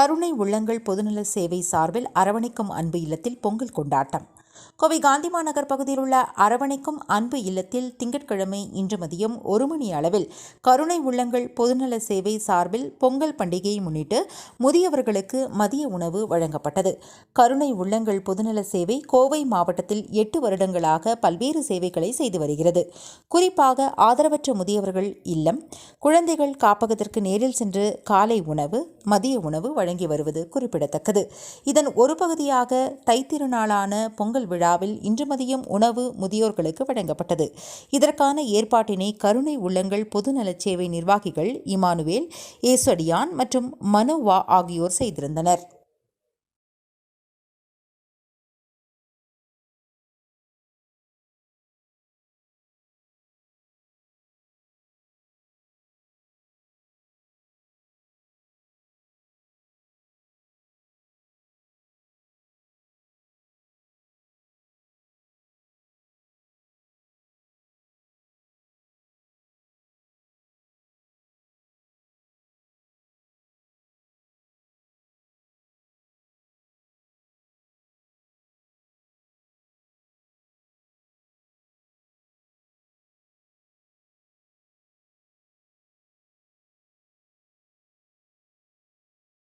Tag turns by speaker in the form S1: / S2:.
S1: கருணை உள்ளங்கள் பொதுநல சேவை சார்பில் அரவணைக்கும் அன்பு இல்லத்தில் பொங்கல் கொண்டாட்டம். கோவை காந்திமா நகர் பகுதியில் உள்ள அரவணைக்கும் அன்பு இல்லத்தில் திங்கட்கிழமை இன்று மதியம் ஒரு மணி அளவில் கருணை உள்ளங்கள் பொதுநல சேவை சார்பில் பொங்கல் பண்டிகையை முன்னிட்டு முதியவர்களுக்கு மதிய உணவு வழங்கப்பட்டது. கருணை உள்ளங்கள் பொதுநல சேவை கோவை மாவட்டத்தில் எட்டு வருடங்களாக பல்வேறு சேவைகளை செய்து வருகிறது. குறிப்பாக ஆதரவற்ற முதியவர்கள் இல்லம் குழந்தைகள் காப்பகத்திற்கு நேரில் சென்று காலை உணவு மதிய உணவு வழங்கி வருவது குறிப்பிடத்தக்கது. இதன் ஒரு பகுதியாக தைத்திருநாளான பொங்கல் விழாவில் இன்று மதியம் உணவு முதியோர்களுக்கு வழங்கப்பட்டது. இதற்கான ஏற்பாட்டினை கருணை உள்ளங்கள் பொதுநலச் சேவை நிர்வாகிகள் இமானுவேல் ஏசடியான் மற்றும் மனோவா ஆகியோர் செய்திருந்தனர்.